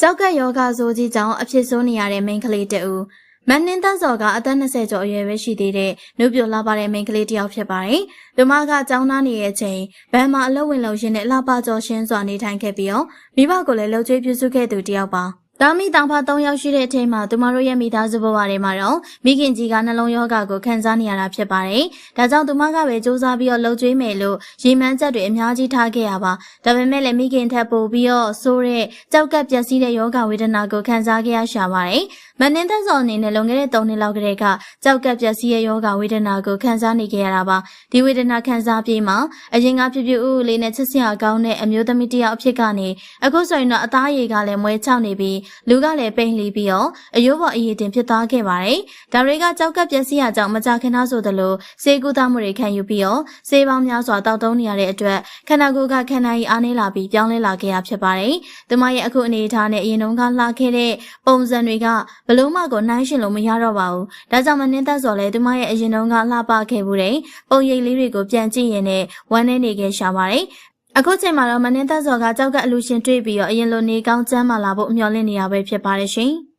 ကြောက်ကက်ယောဂဆိုးကြီးကြောင့်အဖြစ်ဆိုးနေရတဲ့မိန်းကလေးတဦးမန်နင်းသက်စော်ကအသက်20ကျော်အရွယ်ပဲရှိသေးတဲ့နှုတ်ပြလှပတဲ့မိန်းကလေးတစ်ယောက်ဖြစ်ပါတယ်။သူမကကျောင်းသားနေတဲ့အချိန်ဘန်မှာအလုပ်ဝင်လုပ်ရင်းနဲ့လှပကျော်ရှင်းစွာနေထိုင်ခဲ့ပြီးတော့မိဘကိုလည်းလှုပ်ကြွေးပြုစုခဲ့သူတစ်ယောက်ပါ။ တာမီတောင်ဖာ၃ယောက်ရှိတဲ့အချိန်မှာသူမတို့ရဲ့မိသားစုဘဝတွေမှာတော့မိခင်ကြီးကနှလုံးရောဂါကိုခံစားနေရတာဖြစ်ပါတယ်။ဒါကြောင့်သူမကပဲစူးစမ်းပြီးတော့လှုပ်ကြွေးမယ်လို့ရေမှန်းချက်တွေအများကြီးထားခဲ့ရပါ။ဒါပေမဲ့လည်းမိခင်ထက်ပိုပြီးတော့ဆိုးတဲ့ကြောက်ကပ်ပျက်စီးတဲ့ယောဂဝေဒနာကိုခံစားခဲ့ရရှာပါတယ်။မနင်းသက်စော်အနေနဲ့လွန်ခဲ့တဲ့၃နှစ်လောက်ကတည်းကကြောက်ကပ်ပျက်စီးရဲ့ယောဂဝေဒနာကိုခံစားနေခဲ့ရတာပါ။ဒီဝေဒနာခံစားပြီးမှအရင်ကပြပြဥဥလေးနဲ့ချစ်စရာကောင်းတဲ့အမျိုးသမီးတစ်ယောက်အဖြစ်ကနေအခုဆိုရင်တော့အသားရည်ကလည်းမွဲချောက်နေပြီးလူကလည်းပိန်လှီပြီးတော့အယိုးပေါ်အရည်တင်ဖြစ်သွားခဲ့ပါတယ်။ဒါတွေကကြောက်ကပ်ပျက်စီးရကြောင့်မကြခင်သားဆိုသလိုစေကူတာမှုတွေခံယူပြီးတော့စေပေါင်းများစွာတောက်တုံးနေရတဲ့အတွက်ခန္ဓာကိုယ်ကခန္ဓာရည်အားနည်းလာပြီးပြောင်းလဲလာခဲ့ရဖြစ်ပါတယ်။သူမရဲ့အခုအနေအထားနဲ့အရင်တုန်းကလှခဲ့တဲ့ပုံစံတွေကဘလုံးမကိုနှိုင်းရှင်လို့မရတော့ပါဘူး။ဒါကြောင့်မနှင်းသက်စော်လဲသူမရဲ့အရင်တုန်းကလှပခဲ့မှုတွေပုံရိပ်လေးတွေကိုပြန်ကြည့်ရင်လည်းဝမ်းနေနေခဲ့ရှာပါတယ်။ အခုချိန်မှာတော့မနှင်းသက်စော်ကကြောက်ကအလူရှင်တွေ့ပြီးတော့အရင်လိုနေကောင်းကျမ်းမာလာဖို့မျှော်လင့်နေရပဲဖြစ်ပါတယ်ရှင်။